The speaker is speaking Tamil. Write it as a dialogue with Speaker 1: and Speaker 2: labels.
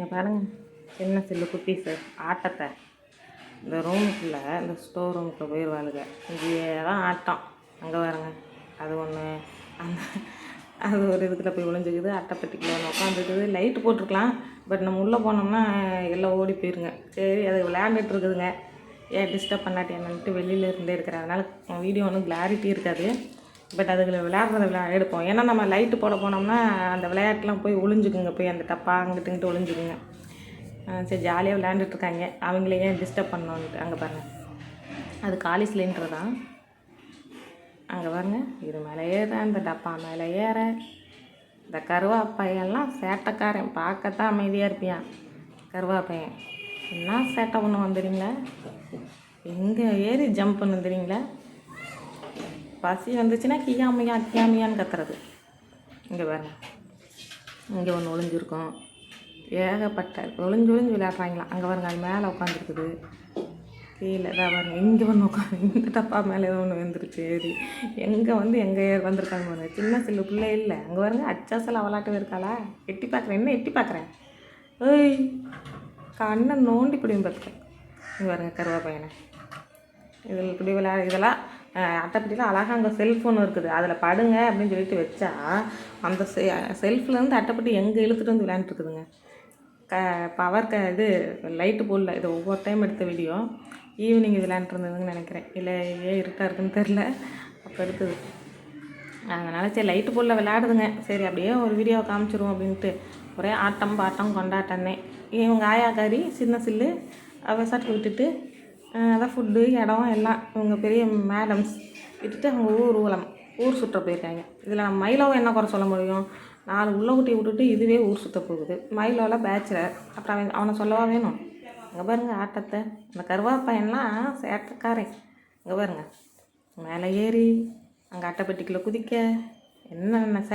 Speaker 1: இங்கே பாருங்கள் சின்ன சில்லு குட்டீஸு ஆட்டத்தை. இந்த ரூமுக்குள்ளே இந்த ஸ்டோர் ரூமுக்குள்ளே போயிடுவாளுங்க இங்கேயே தான் ஆட்டம். அங்கே பாருங்க. அது ஒன்று அந்த அது ஒரு இதுக்குள்ள போய் ஒளிஞ்சுக்குது. அட்டைப்பட்டிக்குள்ள ஒன்று உட்காந்துக்குது லைட்டு போட்டிருக்கலாம். பட் நம்ம உள்ளே போனோம்னா எல்லாம் ஓடி போயிருங்க. சரி அது விளையாண்டுட்டு இருக்குதுங்க. ஏன் டிஸ்டர்ப் பண்ணாட்டி என்னன்ட்டு வெளியில் இருந்தே இருக்கிறேன் அதனால் வீடியோ ஒன்றும் கிளாரிட்டி இருக்காது. பட் அதுகளை விளையாடுறத விளையா எடுப்போம். ஏன்னா நம்ம லைட்டு போட போனோம்னா அந்த விளையாட்டுலாம் போய் ஒளிஞ்சுக்குங்க. போய் அந்த டப்பா அங்கிட்டு இங்கிட்டு ஒளிஞ்சுக்குங்க. சரி ஜாலியாக விளையாண்டுட்ருக்காங்க அவங்கள ஏன் டிஸ்டர்ப் பண்ணோன்ட்டு அங்கே பாருங்கள் அது காலி சிலிண்டர் தான். அங்கே பாருங்க. இது மேலே ஏற அந்த டப்பா மேலே ஏற. இந்த கருவாப்பையெல்லாம் சேட்டைக்காரன் பார்க்கத்தான் அமைதியாக இருப்பியான் கருவாப்பையன். என்ன சேட்டை ஒன்று வந்துடுங்களா எங்கே ஏறி ஜம்ப் பண்ணு தெரியுங்களா? பசி வந்துச்சுன்னா கியாமையா கியாமையான்னு கத்துறது. இங்கே பாருங்க. இங்கே ஒன்று ஒளிஞ்சிருக்கும். ஏகப்பட்ட ஒளிஞ்சு ஒளிஞ்சு விளையாடுறாங்களாம் அங்கே பாருங்க அது மேலே உட்காந்துருக்குது கீழே தான் பாருங்க இங்கே ஒன்று உட்காந்து இந்த டப்பா மேலே ஏதோ ஒன்று வந்துருச்சு ஏறி எங்கே வந்து எங்கே வந்திருக்காங்க பாருங்க. சின்ன சில்லு பிள்ளை இல்லை. அங்கே பாருங்க அச்சாசல் அவளாட்டம் இருக்காளா. எட்டி பார்க்குறேன் என்ன எட்டி பார்க்குறேன் ஏய் கண்ணை நோண்டி பிடியும் பார்த்துக்கேன் இங்கே பாருங்க கருவா பையனை இதில் இப்படி விளையா இதெல்லாம் அட்டைப்பட்டியில் அழகாக அங்கே செல்ஃபோன் இருக்குது. அதில் படுங்க அப்படின்னு சொல்லிட்டு வச்சா அந்த செ செல்ஃப்லேருந்து அட்டைப்பட்டி எங்கே இழுத்துட்டு வந்து விளையாண்டுருக்குதுங்க க பவர் க இது லைட்டு போடல இது ஒவ்வொரு டைம் எடுத்த வீடியோ ஈவினிங் விளையாண்டுருந்ததுன்னு நினைக்கிறேன். இல்லை ஏன் இருட்டாக இருக்குன்னு தெரில அப்போ இருக்குது அதனால் சரி லைட்டு போடல விளையாடுதுங்க. சரி அப்படியே ஒரு வீடியோ காமிச்சிருவோம் அப்படின்ட்டு. ஒரே ஆட்டம் பாட்டம் கொண்டாட்டன்னே இவங்க ஆயாக்காரி சின்ன சில்லு விசாட்டுக்கு விட்டுட்டு அதான் ஃபுட்டு இடம் எல்லாம் இவங்க பெரிய மேடம்ஸ் விட்டுட்டு அவங்க ஊர் ஊலம் ஊர் சுற்ற போயிருக்காங்க. இதில் நம்ம மயிலோவை என்ன குறை சொல்ல முடியும்? நாலு உள்ள குட்டி விட்டுட்டு இதுவே ஊர் சுற்ற போகுது. மயிலோவில் பேச்சுலர் அப்புறம் அவன் அவனை சொல்லவா வேணும்? அங்கே பாருங்கள் ஆட்டத்தை. அந்த கருவா பையன்லாம் சேட்டக்காரன். இங்கே பாருங்கள் மேலே ஏறி அங்கே அட்டைப்பெட்டிக்குள்ளே குதிக்க என்னென்ன சே